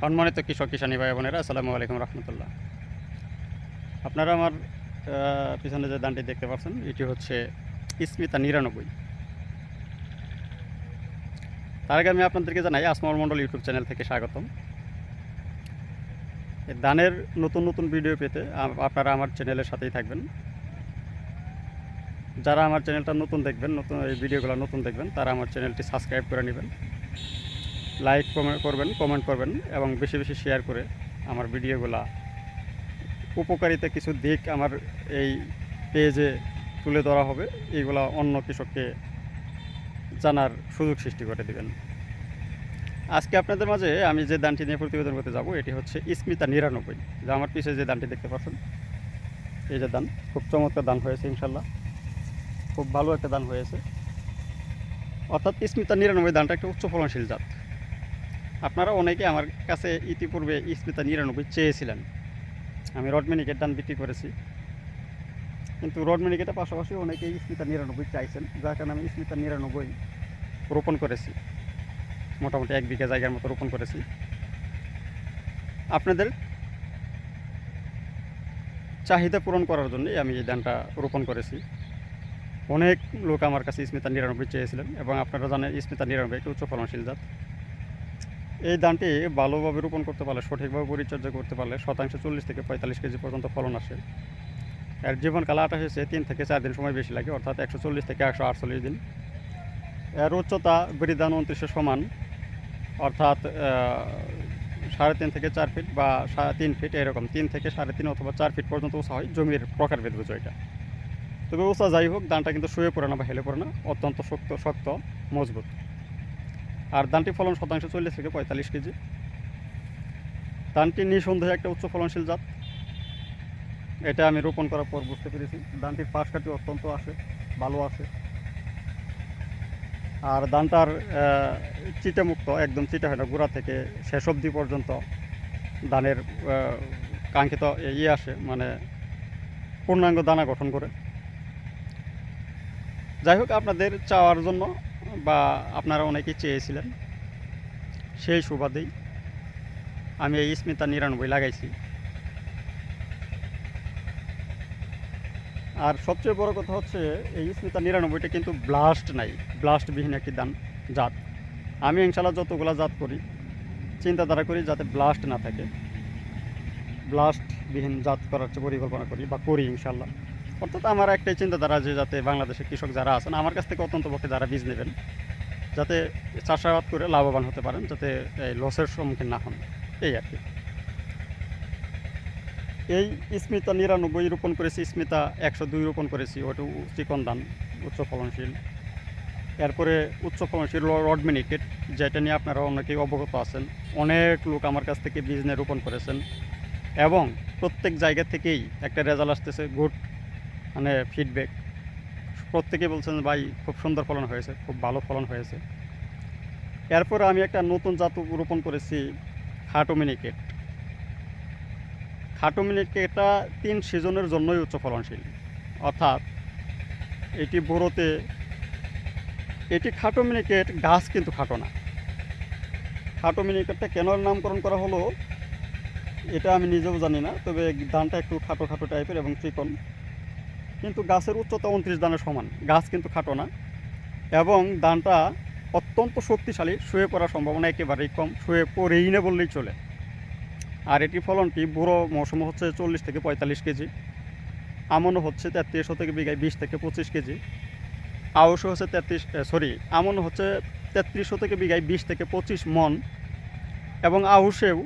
সম্মানিত কৃষক কিষানী ভাই বোনেরা, আসসালামু আলাইকুম রহমতুল্লাহ। আপনারা আমার পিছনে যে দানটি দেখতে পাচ্ছেন, এটি হচ্ছে স্মিতা নিরানব্বই। তার আগে আমি আপনাদেরকে জানাই, আসমল মণ্ডল ইউটিউব চ্যানেল থেকে স্বাগতম। দানের নতুন নতুন ভিডিও পেতে আপনারা আমার চ্যানেলের সাথেই থাকবেন। যারা আমার চ্যানেলটা নতুন দেখবেন, নতুন এই ভিডিওগুলো নতুন দেখবেন, তারা আমার চ্যানেলটি সাবস্ক্রাইব করে নেবেন। লাইক করবেন কমেন্ট করবেন এবং বেশি বেশি শেয়ার করে আমার ভিডিওগুলা উপকারিতা কিছু দিক আমার এই পেজে তুলে ধরা হবে এইগুলা অন্য কৃষককে জানার সুযোগ সৃষ্টি করে দেবেন। আজকে আপনাদের মাঝে আমি যে দানটি নিয়ে প্রতিবেদন করতে যাব, এটি হচ্ছে স্মিতা নিরানব্বই। যা আমার পিছিয়ে যে দানটি দেখতে পাচ্ছেন, এই যে দান খুব চমৎকার দান হয়েছে ইনশাল্লাহ। খুব ভালো একটা দান হয়েছে। অর্থাৎ স্মিতা নিরানব্বই দানটা একটা উচ্চ ফলনশীল জাত। আপনারা অনেকে আমার কাছে ইতিপূর্বে স্মিতা নিরানব্বই চেয়েছিলেন। আমি রডমিনিকের দান বিক্রি করেছি। কিন্তু রডমিনিকেটের পাশাপাশি অনেকে স্মিতা নিরানব্বই চাইছেন, যার কারণে আমি স্মিতা নিরানব্বই রোপণ করেছি। মোটামুটি এক বিঘা জায়গার মতো রোপণ করেছি। আপনাদের চাহিদা পূরণ করার জন্যই আমি এই ধানটা রোপণ করেছি। অনেক লোক আমার কাছে স্মিতা নিরানব্বই চেয়েছিলেন এবং আপনারা জানেন স্মিতা নিরানব্বই একটি উচ্চ ফলনশীল জাত। এই ধানটি ভালোভাবে রোপণ করতে পারলে, সঠিকভাবে পরিচর্যা করতে পারলে শতাংশে চল্লিশ থেকে পঁয়তাল্লিশ কেজি পর্যন্ত ফলন আসে। এর জীবনকাল আঠাশ এসে তিন থেকে চার দিন সময় বেশি লাগে, অর্থাৎ একশো চল্লিশ থেকে একশো আটচল্লিশ দিন। এর উচ্চতা বৃদ্ধান উনত্রিশের সমান, অর্থাৎ সাড়ে তিন থেকে চার ফিট বা সাড়ে তিন ফিট এরকম, তিন থেকে সাড়ে তিন অথবা চার ফিট পর্যন্ত উঁচা হয় জমির প্রকারভেদ বুঝো এটা। তবে উঁচা যাই হোক, ধানটা কিন্তু শুয়ে পড়ে না বা হেলে পড়ে না, অত্যন্ত শক্ত শক্ত, মজবুত। আর ধানটি ফলন শতাংশ চল্লিশ থেকে পঁয়তাল্লিশ কেজি। ধানটি নিঃসন্দেহে একটা উচ্চ ফলনশীল জাত। এটা আমি রোপণ করার পর বুঝতে পেরেছি। ধানটির পাশ কাটি অত্যন্ত আসে ভালো আসে আর ধানটার আহ, চিটে মুক্ত একদম চিটে হয় না গোড়া থেকে শেষ অবধি পর্যন্ত ধানের কাঙ্ক্ষিত ইয়ে আসে মানে পূর্ণাঙ্গ দানা গঠন করে। যাই হোক আপনাদের চাওয়ার জন্য বা আপনারা অনেকেই চেয়েছিলেন, সেই সুবাদেই আমি এই স্মিতা নিরানব্বই লাগাইছি। আর সবচেয়ে বড় কথা হচ্ছে, এই স্মিতা নিরানব্বইটা কিন্তু ব্লাস্ট নাই ব্লাস্টবিহীন একটি দান, জাত। আমি ইনশাল্লাহ যতগুলো জাত করি, চিন্তাধারা করি যাতে ব্লাস্ট না থাকে। ব্লাস্টবিহীন জাত করার পরিকল্পনা করি বা করি ইনশাল্লাহ অর্থাৎ আমার একটাই চিন্তাধারা যে যাতে বাংলাদেশের কৃষক যারা আছেন, আমার কাছ থেকে অত্যন্ত পক্ষে যারা বীজ নেবেন, যাতে চাষাবাদ করে লাভবান হতে পারেন, যাতে এই লসের সম্মুখীন না হন। এই আর কি। এই স্মিতা নিরানব্বই রোপণ করেছি, স্মিতা একশো দুই রোপণ করেছি, ওটা চিকন ধান, উচ্চ ফলনশীল। এরপরে উচ্চ ফলনশীল রড মিনিকেট, যেটা নিয়ে আপনারা অনেকেই অবগত আছেন। অনেক লোক আমার কাছ থেকে বীজ নিয়ে রোপণ করেছেন। এবং প্রত্যেক জায়গা থেকেই একটা রেজাল্ট আসতেছে, গুড মানে ফিডব্যাক প্রত্যেকে বলছেন ভাই, খুব সুন্দর ফলন হয়েছে, খুব ভালো ফলন হয়েছে। এরপর আমি একটা নতুন জাত রোপণ করেছি খাটো মিনিকেট খাটো মিনিকেটটা তিন সিজনের জন্যই উচ্চ ফলনশীল। অর্থাৎ এটি বড়োতে এটি খাটো মিনিকেট গাছ কিন্তু খাটো না। খাটো মিনিকেটটা কেন নামকরণ করা হলো, এটা আমি নিজেও জানি না, তবে ধানটা একটু খাটো খাটো টাইপের এবং চিকন। কিন্তু গাছের উচ্চতা উনত্রিশ দানের সমান। গাছ কিন্তু খাটো না। এবং ধানটা অত্যন্ত শক্তিশালী, শুয়ে পড়ার সম্ভাবনা একেবারেই কম, শুয়ে পড়েই না বললেই চলে। আর এটি ফলনটি বুড়ো মৌসুমে হচ্ছে চল্লিশ থেকে পঁয়তাল্লিশ কেজি। আমনও হচ্ছে তেত্রিশশো থেকে বিঘায় বিশ থেকে পঁচিশ কেজি। আউশও হচ্ছে তেত্রিশ সরি আমন হচ্ছে তেত্রিশশো থেকে বিঘায় বিশ থেকে পঁচিশ মন। এবং আউশেও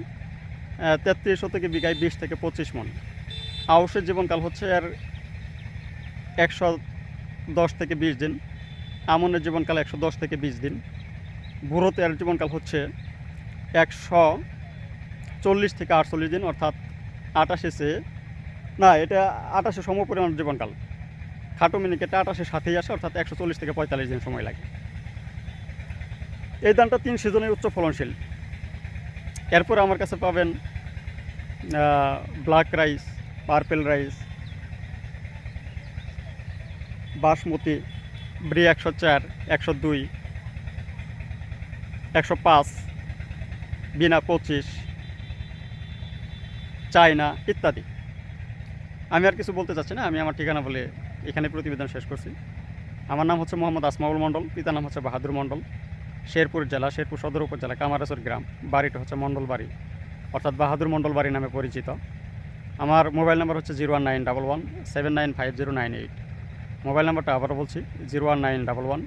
তেত্রিশশো থেকে বিঘায় বিশ থেকে পঁচিশ মন। আউশের জীবনকাল হচ্ছে এর একশো দশ থেকে বিশ দিন, আমনের জীবনকাল একশো দশ থেকে বিশ দিন এর জীবনকাল হচ্ছে একশো চল্লিশ থেকে আটচল্লিশ দিন, অর্থাৎ আটাশে সে, না, এটা আটাশে সম পরিমাণ জীবনকাল। খাটো মিনিকেটে আটাশের সাথেই আসে, অর্থাৎ একশো চল্লিশ থেকে পঁয়তাল্লিশ দিন সময় লাগে। এই ধানটা তিন সিজনে উচ্চ ফলনশীল। এরপর আমার কাছে পাবেন black rice purple rice basmati, ব্রি একশো চার, একশো দুই, একশো পাঁচ, বিনা পঁচিশ, চায়না ইত্যাদি। আমি আর কিছু বলতে চাচ্ছি না, আমি আমার ঠিকানা বলে এখানে প্রতিবেদন শেষ করছি। আমার নাম হচ্ছে মোহাম্মদ আসমাউল মণ্ডল, পিতার নাম হচ্ছে বাহাদুর মণ্ডল। শেরপুর জেলা, শেরপুর সদর উপজেলা কামারাসর গ্রাম। বাড়িটা হচ্ছে মণ্ডল বাড়ি, অর্থাৎ বাহাদুর মণ্ডল বাড়ি নামে পরিচিত। আমার মোবাইল নাম্বার হচ্ছে zero one nine double one seven nine five zero nine eight. Mobile নাম্বারটা আবারও বলছি, zero one nine double one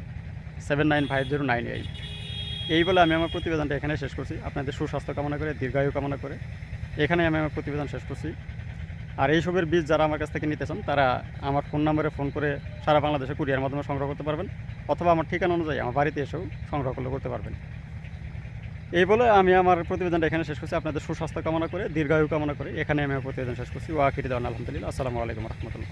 seven nine five zero nine eight. এই বলে আমি আমার প্রতিবেদনটা এখানে শেষ করছি। আপনাদের সুস্বাস্থ্য কামনা করে, দীর্ঘায়ু কামনা করে এখানে আমি আমার প্রতিবেদন শেষ করছি। আর এইসবের বীজ যারা আমার কাছ থেকে নিতে চান তারা আমার ফোন নাম্বারে ফোন করে সারা বাংলাদেশে কুরিয়ার মাধ্যমে সংগ্রহ করতে পারবেন, অথবা আমার ঠিকানা অনুযায়ী আমার বাড়িতে এসেও সংগ্রহ করলে করতে পারবেন। এই বলে আমি আমার প্রতিবেদনটা এখানে শেষ করছি। আপনাদের সুস্বাস্থ্য কামনা করে, দীর্ঘায়ু কামনা করে এখানে আমি আমার প্রতিবেদন শেষ করছি। ওয়াকির আলহামদুলিল্লাহ। আসসালামু আলাইকুম রহমতুল্লাহ।